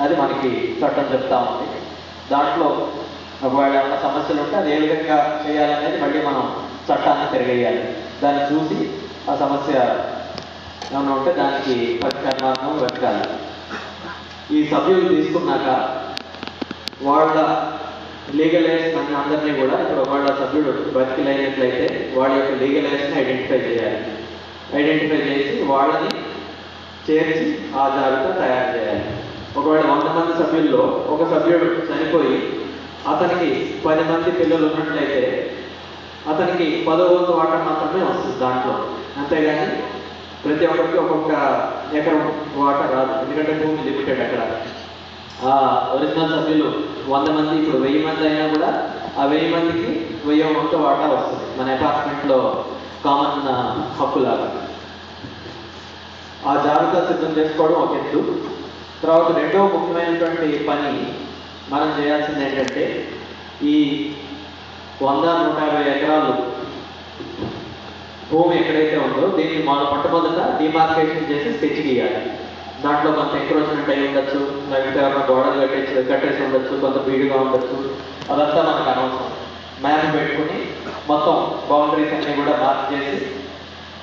అది మనకి చట్టం చెప్తా ఉంది. దాంట్లో ఒకవేళ ఏమైనా సమస్యలు ఉంటే అది ఏ విధంగా చేయాలనేది మళ్ళీ మనం చట్టాన్ని తిరగేయాలి. దాన్ని చూసి ఆ సమస్య ఏమైనా ఉంటే దానికి పరిష్కారం వెతకాలి. ఈ సభ్యులు తీసుకున్నాక వాళ్ళ లీగల్ ఎయిడ్స్ మన అందరినీ కూడా ఇప్పుడు వాళ్ళ సభ్యుడు బతికిలైనట్లయితే వాళ్ళ యొక్క లీగల్ ఎయిడ్స్ని ఐడెంటిఫై చేయాలి. ఐడెంటిఫై చేసి వాళ్ళని చేర్చి ఆ జాబితా తయారు చేయాలి. ఒకవేళ వంద మంది సభ్యుల్లో ఒక సభ్యుడు చనిపోయి అతనికి పది మంది పిల్లలు ఉన్నట్లయితే అతనికి పదో వంతు వాటా మాత్రమే వస్తుంది దాంట్లో. అంతేగాని ప్రతి ఒక్కరికి ఒక్కొక్క ఎకరం వాటా రాదు. ఎందుకంటే భూమి లిమిటెడ్ అక్కడ. ఆ ఒరిజినల్ సభ్యులు వంద మంది ఇప్పుడు వెయ్యి మంది అయినా కూడా ఆ వెయ్యి మందికి వెయ్యి వంతు వాటా వస్తుంది. మన అపార్ట్మెంట్లో కామన్ హక్కులాగా. ఆ జాబితా సిద్ధం చేసుకోవడం ఒక ఎత్తు. తర్వాత రెండవ ముఖ్యమైనటువంటి పని మనం చేయాల్సింది ఏంటంటే ఈ వంద నూట యాభై ఎకరాలు భూమి ఎక్కడైతే ఉందో దీన్ని మన మొట్టమొదట డిమార్కేషన్ చేసి స్కెచ్ గీయాలి. దాంట్లో కొంత ఎంక్రోచ్మెంట్ అయి ఉండొచ్చు లేకపోతే ఎవరైనా గోడలు కట్టేసి కట్టేసి ఉండొచ్చు కొంత బీడుగా ఉండొచ్చు. అదంతా మనకు అనవసరం. మ్యాప్ పెట్టుకుని మొత్తం బౌండరీస్ అన్ని కూడా మార్క్ చేసి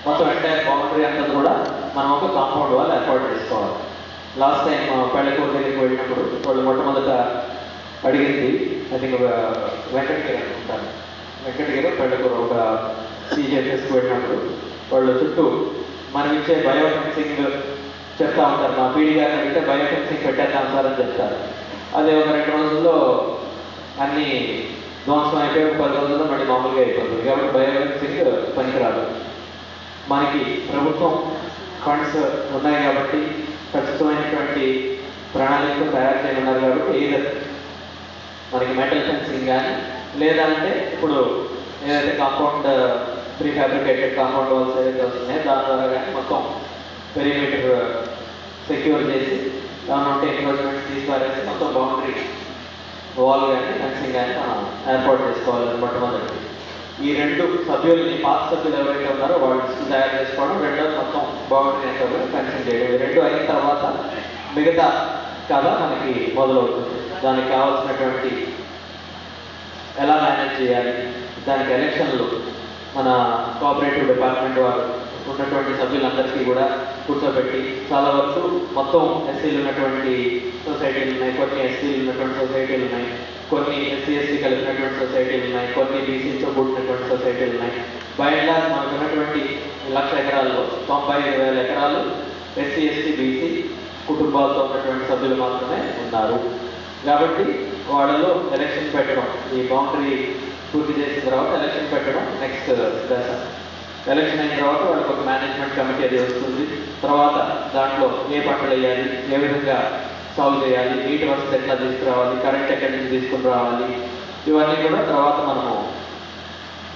మొత్తం ఎంటైర్ బౌండరీ అంతా కూడా మనం ఒక కాంపౌండ్ వాళ్ళు ఏర్పాటు చేసుకోవాలి. లాస్ట్ టైం పెళ్ళకూరు దగ్గరికి వెళ్ళినప్పుడు వాళ్ళు మొట్టమొదట అడిగింది ఐ థింక్ వెంకటగిరి అనుకుంటాను. వెంకటగిరి పెళ్ళకూరు ఒక సీజీఎఫ్ఎస్కి వెళ్ళినప్పుడు వాళ్ళు చుట్టూ మనం ఇచ్చే బయోఫెన్సింగ్ చెప్తా ఉంటారు మా పీడి గారిని అడిగితే బయోఫెన్సింగ్ పెట్టేద్దాం సార్ అని చెప్తారు. అదే ఒక రెండు రోజుల్లో అన్ని ధ్వంసం అయిపోయి పది రోజుల్లో మళ్ళీ మామూలుగా అయిపోతుంది. కాబట్టి బయోఫెన్సింగ్ పనికిరాదు. మనకి ప్రభుత్వం ఫండ్స్ ఉన్నాయి కాబట్టి ఖచ్చితమైనటువంటి ప్రణాళికలు తయారు చేయనున్నారు కాబట్టి ఏదైతే మనకి మెటల్ ఫెన్సింగ్ కానీ లేదా అంటే ఇప్పుడు ఏదైతే compound prefabricated compound walls ఏదైతే వస్తున్నాయో దాని ద్వారా కానీ మొత్తం పెరిమీటర్ సెక్యూర్ చేసి దాని ఉంటే ఎన్క్రోచ్మెంట్స్ తీసిపారేసి మొత్తం బౌండరీ వాల్ కానీ ఫెన్సింగ్ కానీ మనం ఏర్పాటు చేసుకోవాలి మొట్టమొదటి ఈ రెండు సభ్యులని పాత సభ్యులు ఎవరైతే ఉన్నారో వాళ్ళు తయారు చేసుకోవడం రెండోది మొత్తం బౌండరీ ఎంత ఫెన్సింగ్ చేయడం. రెండు అయిన తర్వాత మిగతా కథ మనకి మొదలవుతుంది. దానికి కావాల్సినటువంటి ఎలా మేనేజ్ చేయాలి? దానికి ఎలక్షన్లు మన కోఆపరేటివ్ డిపార్ట్మెంట్ వారు ఉన్నటువంటి సభ్యులందరికీ కూడా కూర్చోబెట్టి చాలా వరకు మొత్తం ఎస్సీలు ఉన్నటువంటి సొసైటీలు ఉన్నాయి కొన్ని ఎస్సీలు ఉన్నటువంటి సొసైటీలు ఉన్నాయి. కొన్ని ఎస్సీ ఎస్సీ కలిపినటువంటి సొసైటీలు ఉన్నాయి కొన్ని బీసీతో కూడినటువంటి సొసైటీలు ఉన్నాయి. బై అండ్ లార్జ్ మనకు ఉన్నటువంటి లక్ష ఎకరాల్లో తొంభై ఐదు వేల ఎకరాలు ఎస్సీ ఎస్టీ బీసీ కుటుంబాలతో ఉన్నటువంటి సభ్యులు మాత్రమే ఉన్నారు. కాబట్టి వాళ్ళలో ఎలక్షన్ పెట్టడం ఈ బౌండరీ పూర్తి చేసిన తర్వాత ఎలక్షన్ పెట్టడం నెక్స్ట్ దశ. ఎలక్షన్ అయిన తర్వాత వాళ్ళకి ఒక మేనేజ్మెంట్ కమిటీ అది వస్తుంది. తర్వాత దాంట్లో ఏ పంటలు వేయాలి ఏ విధంగా సాగు చేయాలి నీటి వసతి ఎట్లా తీసుకురావాలి కరెంట్ ఎక్కడి నుంచి తీసుకుని రావాలి ఇవన్నీ కూడా తర్వాత మనము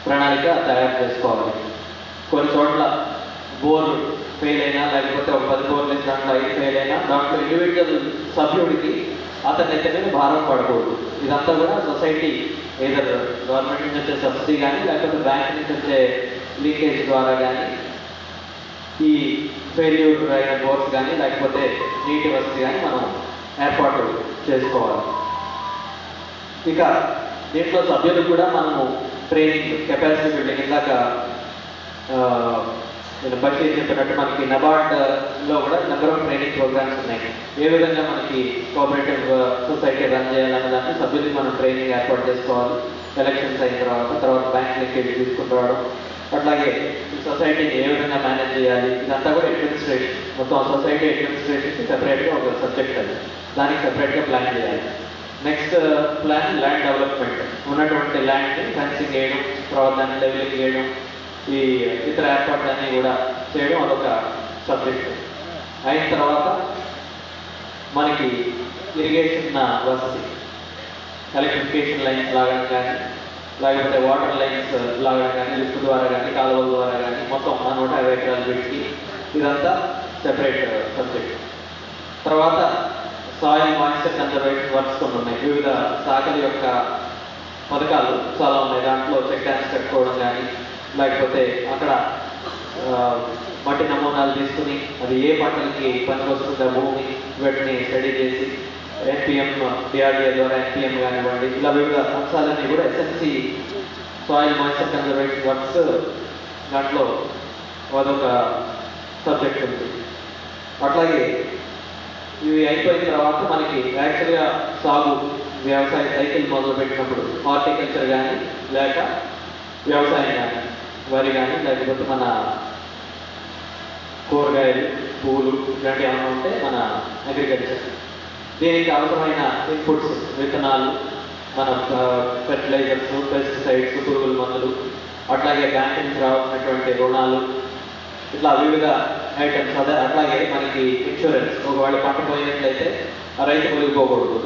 ప్రణాళిక తయారు చేసుకోవాలి. కొన్ని చోట్ల బోర్ ఫెయిల్ అయినా లేకపోతే ఒక పది బోర్లు దాంట్లో ఐదు ఫెయిల్ అయినా దాంట్లో ఇండివిజువల్ సభ్యుడికి అతని దగ్గర మీద భారం పడకూడదు. ఇదంతా కూడా సొసైటీ ఏదో గవర్నమెంట్ నుంచి వచ్చే సబ్సిడీ కానీ లేకపోతే బ్యాంక్ నుంచి వచ్చే లీకేజ్ ద్వారా కానీ ఈ ఫెయిల్యూర్ అయిన బోర్డ్స్ కానీ లేకపోతే నీటి వసతి కానీ మనం ఏర్పాటు చేసుకోవాలి. ఇక దీంట్లో సభ్యులు కూడా మనము ట్రైనింగ్ కెపాసిటీ బిల్డింగ్ ఇందాక ఆ, నేను బషీర్ చెప్పినట్టు మనకి నబార్డ్లో కూడా నెంబర్ ఆఫ్ ట్రైనింగ్ ప్రోగ్రామ్స్ ఉన్నాయి. ఏ విధంగా మనకి కోఆపరేటివ్ సొసైటీ రన్ చేయాలన్న దాన్ని సభ్యులకి మనం ట్రైనింగ్ ఏర్పాటు చేసుకోవాలి. ఎలక్షన్స్ అయిన తర్వాత తర్వాత బ్యాంక్ లింకేజ్ తీసుకుని రావడం అట్లాగే సొసైటీని ఏ విధంగా మేనేజ్ చేయాలి? ఇదంతా కూడా అడ్మినిస్ట్రేషన్ మొత్తం సొసైటీ అడ్మినిస్ట్రేషన్కి సెపరేట్గా ఒక సబ్జెక్ట్ అది. దానికి సెపరేట్గా ప్లాన్ చేయాలి. నెక్స్ట్ ప్లాన్ ల్యాండ్ డెవలప్మెంట్ ఉన్నటువంటి ల్యాండ్ని ఫెన్సింగ్ చేయడం తర్వాత దాన్ని లెవెలింగ్ చేయడం ఈ ఇతర ఏర్పాట్లు అన్నీ కూడా చేయడం అదొక సబ్జెక్ట్ అయిన తర్వాత మనకి ఇరిగేషన్ వసతి ఎలక్ట్రిఫికేషన్ లైన్స్ లాగా కానీ లేకపోతే వాటర్ లైన్స్ uh, లాగా కానీ లిఫ్ట్ ద్వారా కానీ కాలువల ద్వారా కానీ మొత్తం ఆ నూట యాభై ఎకరాలు పెట్టి ఇదంతా సెపరేట్ సబ్జెక్ట్ uh, తర్వాత సాయిల్ మాయిశ్చర్ కన్జర్వేషన్ వర్క్స్ కొన్ని ఉన్నాయి. వివిధ శాఖల యొక్క పథకాలు చాలా ఉన్నాయి. దాంట్లో చెక్ డ్యామ్స్ కట్టుకోవడం కానీ లేకపోతే అక్కడ uh, మట్టి నమూనాలు తీసుకుని అది ఏ పంటలకి పనికొస్తుందా భూమి వీటిని స్టడీ చేసి ఎన్పిఎం డిఆర్డిఏ ద్వారా ఎన్పిఎం కానివ్వండి ఇలా వివిధ అంశాలన్నీ కూడా SMC soil moisture conservation works దాంట్లో అదొక సబ్జెక్ట్ ఉంది. అట్లాగే ఇవి అయిపోయిన తర్వాత మనకి యాక్చువల్గా సాగు వ్యవసాయ సైకిల్ మొదలు పెట్టినప్పుడు హార్టికల్చర్ కానీ లేక వ్యవసాయం కానీ వరి కానీ లేకపోతే మన కూరగాయలు పూలు ఇలాంటివి ఏమైనా ఉంటే మన అగ్రికల్చర్ దీనికి అవసరమైన ఇన్పుట్స్ విత్తనాలు మన ఫెర్టిలైజర్స్ పెస్టిసైడ్స్ పురుగుల మందులు అట్లాగే బ్యాంక్ నుంచి రావాల్సినటువంటి రుణాలు ఇట్లా వివిధ ఐటమ్స్ అదే అట్లాగే మనకి ఇన్సూరెన్స్ ఒకవేళ పంట పోయినట్లయితే రైతు మునిగిపోకూడదు.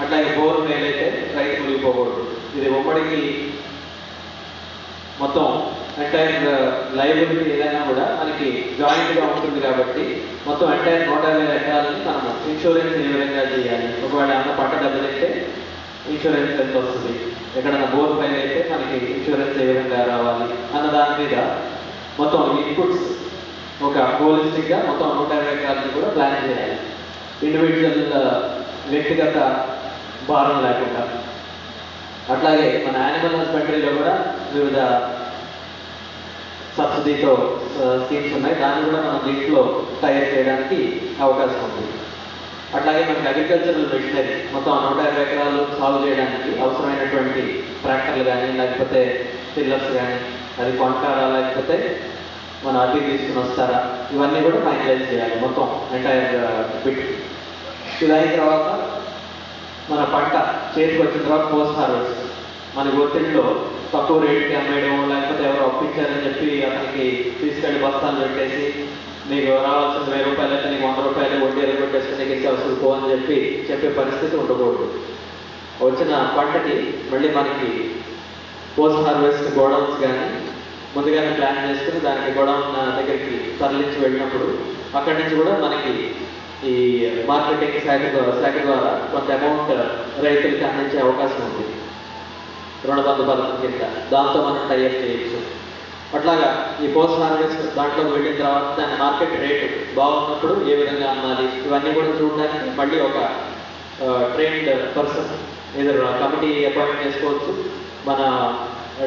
అట్లాగే బోర్ మేలైతే రైతు మునిగిపోకూడదు. ఇది ఉమ్మడికి మొత్తం ఎంటైర్ లైబ్రరీ uh, ఏదైనా కూడా మనకి జాయింట్గా ఉంటుంది కాబట్టి మొత్తం ఎంటైర్ నూట యాభై ఎకరాలని మనం ఇన్సూరెన్స్ ఏ విధంగా చేయాలి? ఒకవేళ ఏమైనా పంట దెబ్బతింటే ఇన్సూరెన్స్ ఎంత వస్తుంది? ఎక్కడైనా బోర్ పైన అయితే మనకి ఇన్సూరెన్స్ ఏ విధంగా రావాలి? అన్న దాని మీద మొత్తం ఇన్పుట్స్ ఒక హోలిస్టిక్గా మొత్తం నూట యాభై ఎకరాలని కూడా ప్లాన్ చేయాలి. ఇండివిజువల్ uh, వ్యక్తిగత భారం లేకుండా. అట్లాగే మన యానిమల్ హస్బెండరీలో కూడా వివిధ సబ్సిడీతో స్కీమ్స్ ఉన్నాయి. దాన్ని కూడా మనం దీంట్లో తయారు చేయడానికి అవకాశం ఉంది. అట్లాగే మనకి అగ్రికల్చరల్ మిషనరీ మొత్తం నూట యాభై ఎకరాలు సాల్వ్ చేయడానికి అవసరమైనటువంటి ట్రాక్టర్లు కానీ లేకపోతే టిల్లర్స్ కానీ అది కొంటారా లేకపోతే మన అద్దెకి తీసుకుని వస్తారా? ఇవన్నీ కూడా ఫైనలైజ్ చేయాలి మొత్తం ఎంటైర్ బిట్ ఇది అయిన తర్వాత మన పంట చేతికి వచ్చిన తర్వాత పోస్ట్ హార్వెస్ట్ మన ఒత్తిడిలో తక్కువ రేటుకి అమ్మేయడం లేకపోతే ఎవరు ఒప్పించారని చెప్పి అతనికి తీసుకెళ్ళి బస్తాలు పెట్టేసి నీకు రావాల్సిన వెయ్యి రూపాయలు అయితే నీకు వంద రూపాయలు వడ్డీ ఎరగొట్టేసి నీకు ఇచ్చే అవసరం పో అని చెప్పి చెప్పే పరిస్థితి ఉండకూడదు. వచ్చిన పంటకి మళ్ళీ మనకి పోస్ట్ హార్వెస్ట్ గోడౌన్స్ కానీ ముందుగానే ప్లాన్ చేసుకుని దానికి గోడౌన్ దగ్గరికి తరలించి వెళ్ళినప్పుడు అక్కడి నుంచి కూడా మనకి ఈ మార్కెటింగ్ శాఖ ద్వారా శాఖ ద్వారా కొంత అమౌంట్ రైతులకి అందించే అవకాశం ఉంది. రుణబంధ పథకం కింద దాంతో మనం టైప్ చేయొచ్చు. అట్లాగా ఈ పోస్ట్ హార్వెస్ట్ దాంట్లో వెళ్ళిన తర్వాత దాని మార్కెట్ రేటు బాగున్నప్పుడు ఏ విధంగా అమ్మాలి? ఇవన్నీ కూడా చూడడానికి మళ్ళీ ఒక ట్రైన్డ్ పర్సన్ ఏదో కమిటీ అపాయింట్ చేసుకోవచ్చు. మన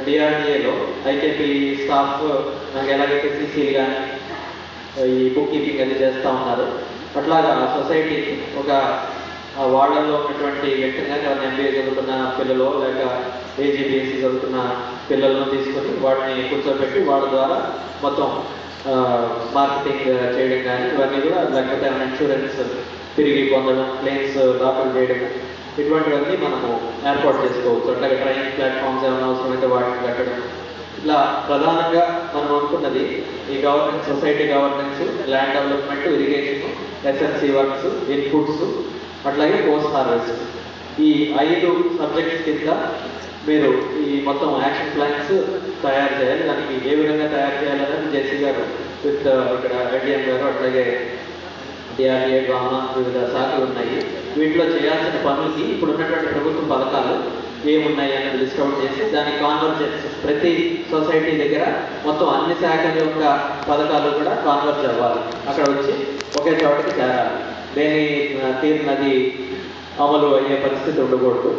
డిఆర్డిఏలో ఐకేపీ స్టాఫ్ నాకు ఎలాగైతే సీసీలు కానీ ఈ బుక్ కీపింగ్ అది చేస్తూ ఉన్నారు. అట్లాగా సొసైటీకి ఒక వాళ్ళల్లో ఉన్నటువంటి వ్యక్తిగా ఎంబీఏ చదువుతున్న పిల్లలు లేక ఏజీబీఎస్సీ చదువుతున్న పిల్లలను తీసుకొని వాటిని కూర్చోబెట్టి వాళ్ళ ద్వారా మొత్తం మార్కెటింగ్ చేయడం కానీ ఇవన్నీ కూడా లేకపోతే ఇన్సూరెన్స్ తిరిగి పొందడం ప్లేన్స్ దాఖలు చేయడం ఇటువంటివన్నీ మనము ఏర్పాటు చేసుకోవచ్చు. అట్లాగే ట్రైనింగ్ ప్లాట్ఫామ్స్ ఏమైనా అవసరమైతే వాటిని కట్టడం. ఇట్లా ప్రధానంగా మనం అనుకున్నది ఈ governance society governance land development irrigation SMC works inputs అట్లాగే పోస్ట్ హార్వెస్ట్ ఈ ఐదు సబ్జెక్ట్స్ కింద మీరు ఈ మొత్తం యాక్షన్ ప్లాన్స్ తయారు చేయాలి. దానికి ఏ విధంగా తయారు చేయాలనేది జేసీ గారు విత్ ఇక్కడ ఐడిఎం గారు అట్లాగే డిఆర్డిఏ డ్రామా వివిధ శాఖలు ఉన్నాయి. వీటిలో చేయాల్సిన పనులకి ఇప్పుడు ఉన్నటువంటి ప్రభుత్వ పథకాలు ఏమున్నాయి అనేది లిస్ట్ అవుట్ చేసి దాని కాన్వర్జెన్స్ ప్రతి సొసైటీ దగ్గర మొత్తం అన్ని శాఖల యొక్క పథకాలు కూడా కాన్వర్జ్ అవ్వాలి. అక్కడ వచ్చి ఒకే చోటకి చేరాలి. దేని తీరినది అమలు అయ్యే పరిస్థితి ఉండకూడదు.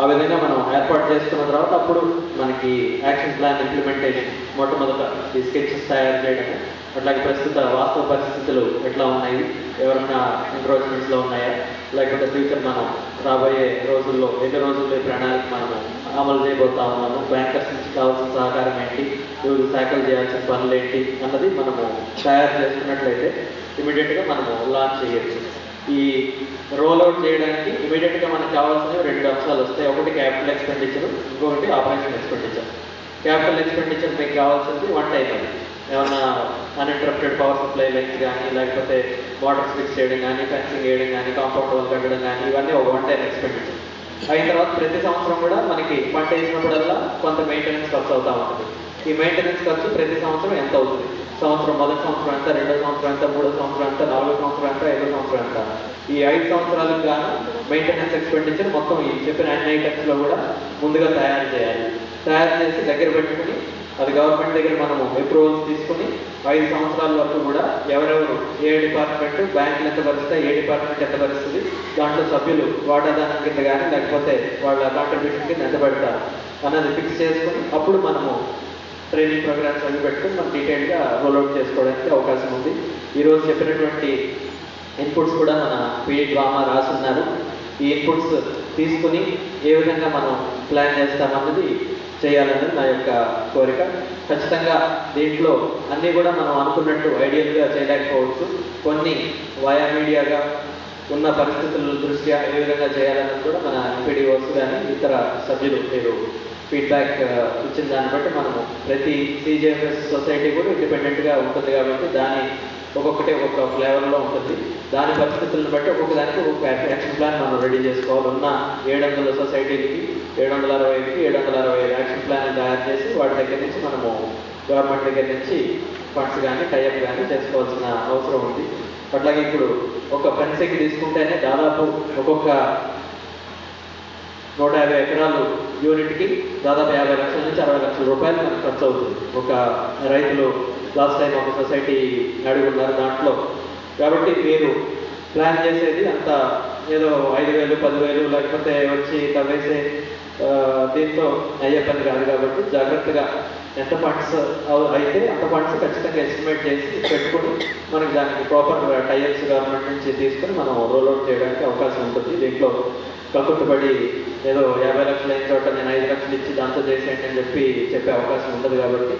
ఆ విధంగా మనం ఏర్పాటు చేసుకున్న తర్వాత అప్పుడు మనకి యాక్షన్ ప్లాన్ ఇంప్లిమెంటేషన్ మొట్టమొదట ఈ స్కెచెస్ తయారు చేయడం అట్లాగే ప్రస్తుత వాస్తవ పరిస్థితులు ఎట్లా ఉన్నాయి ఎవరైనా encouragements ఉన్నాయా లేకపోతే ఫ్యూచర్ మనం రాబోయే రోజుల్లో ఎన్ని రోజుల్లో ఈ ప్రణాళిక మనము అమలు చేయబోతా ఉన్నాము బ్యాంకర్స్ నుంచి కావాల్సిన సహకారం ఏంటి వివిధ శాఖలు చేయాల్సిన పనులు ఏంటి అన్నది మనము తయారు చేసుకున్నట్లయితే ఇమీడియట్గా మనము లాంచ్ చేయొచ్చు. ఈ రోల్ అవుట్ చేయడానికి ఇమీడియట్గా మనకు కావాల్సినవి రెండు అంశాలు వస్తాయి. ఒకటి క్యాపిటల్ ఎక్స్పెండిచర్ ఇంకొకటి ఆపరేషన్ ఎక్స్పెండిచర్ క్యాపిటల్ ఎక్స్పెండిచర్ మీకు కావాల్సింది వన్ టైం అది. ఏమన్నా అన్ఇంటరప్టెడ్ పవర్ సప్లై లైన్స్ కానీ లేకపోతే వాటర్ స్పిక్స్ చేయడం కానీ ఫెన్సింగ్ వేయడం కానీ కాంపౌండ్ వాల్ కట్టడం కానీ ఇవన్నీ ఒక వన్ టైం ఎక్స్పెండిచర్ అయిన తర్వాత ప్రతి సంవత్సరం కూడా మనకి పంట వేసినప్పుడల్లా కొంత మెయింటెనెన్స్ ఖర్చు అవుతా ఉంటుంది. ఈ మెయింటెనెన్స్ ఖర్చు ప్రతి సంవత్సరం ఎంత అవుతుంది? సంవత్సరం మొదటి సంవత్సరం ఎంత రెండో సంవత్సరం ఎంత మూడో సంవత్సరం ఎంత నాలుగో సంవత్సరం ఎంత ఐదో సంవత్సరం ఎంత ఈ ఐదు సంవత్సరాలకు గాను మెయింటెనెన్స్ ఎక్స్పెండిచర్ మొత్తం ఈ చెప్పిన అన్ని ఐటమ్స్లో కూడా ముందుగా తయారు చేయాలి. తయారు చేసి దగ్గర పెట్టుకుని అది గవర్నమెంట్ దగ్గర మనము అప్రూవల్స్ తీసుకుని ఐదు సంవత్సరాల వరకు కూడా ఎవరెవరు ఏ డిపార్ట్మెంట్ బ్యాంకులు ఎంత భరిస్తే ఏ డిపార్ట్మెంట్ ఎంత భరిస్తుంది దాంట్లో సభ్యులు వాటాదానం కింద కానీ లేకపోతే వాళ్ళ కాంట్రిబ్యూషన్ కింద ఎంత పెడతారు అన్నది ఫిక్స్ చేసుకుని అప్పుడు మనము ట్రైనింగ్ ప్రోగ్రామ్స్ అన్ని పెట్టుకుని మనం డీటెయిల్గా రోల్అవుట్ చేసుకోవడానికి అవకాశం ఉంది. ఈరోజు చెప్పినటువంటి ఇన్పుట్స్ కూడా మన పీడి డ్రామా రాసున్నారు. ఈ ఇన్పుట్స్ తీసుకుని ఏ విధంగా మనం ప్లాన్ చేస్తామన్నది చేయాలన్నది నా యొక్క కోరిక. ఖచ్చితంగా దీంట్లో అన్నీ కూడా మనం అనుకున్నట్టు ఐడియల్గా చేయలేకపోవచ్చు. కొన్ని వయా మీడియాగా ఉన్న పరిస్థితుల దృష్ట్యా ఏ విధంగా చేయాలన్నది కూడా మన ఎంపీడీఓస్ కానీ ఇతర సభ్యులు మీరు ఫీడ్బ్యాక్ uh, ఇచ్చిన దాన్ని బట్టి మనము ప్రతి సిజిఎఫ్ఎస్ సొసైటీ కూడా ఇండిపెండెంట్గా ఉంటుంది కాబట్టి దాని ఒక్కొక్కటి ఒక్కొక్క ఫ్లేవర్లో ఉంటుంది. దాని పరిస్థితులను బట్టి ఒక్కొక్క దానికి ఒక్కొక్క యాక్షన్ ప్లాన్ మనం రెడీ చేసుకోవాలి. ఉన్న ఏడు వందల సొసైటీలకి ఏడు వందల అరవైకి ఏడు వందల అరవై యాక్షన్ ప్లాన్ తయారు చేసి వాటి దగ్గర నుంచి మనము గవర్నమెంట్ దగ్గర నుంచి ఫండ్స్ కానీ టైప్ కానీ చేసుకోవాల్సిన అవసరం ఉంది. అట్లాగే ఇప్పుడు ఒక ఫెన్సింగ్ తీసుకుంటేనే దాదాపు ఒక్కొక్క నూట యాభై ఎకరాలు యూనిట్కి దాదాపు యాభై లక్షల నుంచి అరవై లక్షల రూపాయలు మనకు ఖర్చు అవుతుంది. ఒక రైతులు లాస్ట్ టైం ఒక సొసైటీ అడుగున్నారు దాంట్లో. కాబట్టి మీరు ప్లాన్ చేసేది అంత ఏదో ఐదు వేలు పదివేలు లేకపోతే వచ్చి తవ్వేసే దీంతో అయ్యే పని కాదు కాబట్టి జాగ్రత్తగా ఎంత ఫండ్స్ అయితే అంత ఫండ్స్ ఖచ్చితంగా ఎస్టిమేట్ చేసి పెట్టుకుని మనకి దానికి ప్రాపర్ టైల్స్ గవర్నమెంట్ నుంచి తీసుకుని మనం రోల్ అవుట్ చేయడానికి అవకాశం ఉంటుంది. దీంట్లో కక్కుట్టుబడి ఏదో యాభై లక్షలు అయిన చోట నేను ఐదు లక్షలు ఇచ్చి దాంతో చేసేయండి అని చెప్పి చెప్పే అవకాశం ఉండదు కాబట్టి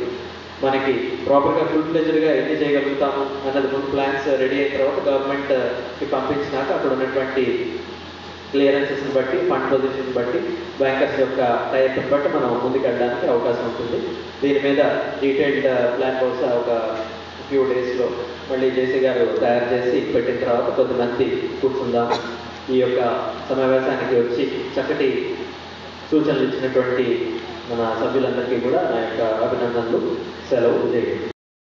మనకి ప్రాపర్గా ఫుల్ ఫ్లెజర్గా ఎన్ని చేయగలుగుతాము అన్నది ముందు ప్లాన్స్ రెడీ అయిన తర్వాత గవర్నమెంట్కి పంపించినాక అక్కడ ఉన్నటువంటి క్లియరెన్సెస్ని బట్టి ఫండ్ పొజిషన్ బట్టి బ్యాంకర్స్ యొక్క టైప్ని బట్టి మనం ముందుకు వెళ్ళడానికి అవకాశం ఉంటుంది. దీని మీద డీటెయిల్డ్ ప్లాన్ బహుశా ఒక ఫ్యూ డేస్లో మళ్ళీ జేసీ గారు తయారు చేసి పెట్టిన తర్వాత కొద్దిమంది కూర్చుందాం. ఈ యొక్క సమావేశానికి వచ్చి చక్కటి సూచనలు ఇచ్చినటువంటి మన సభ్యులందరికీ కూడా నా యొక్క అభినందనలు. సెలవు. చేయండి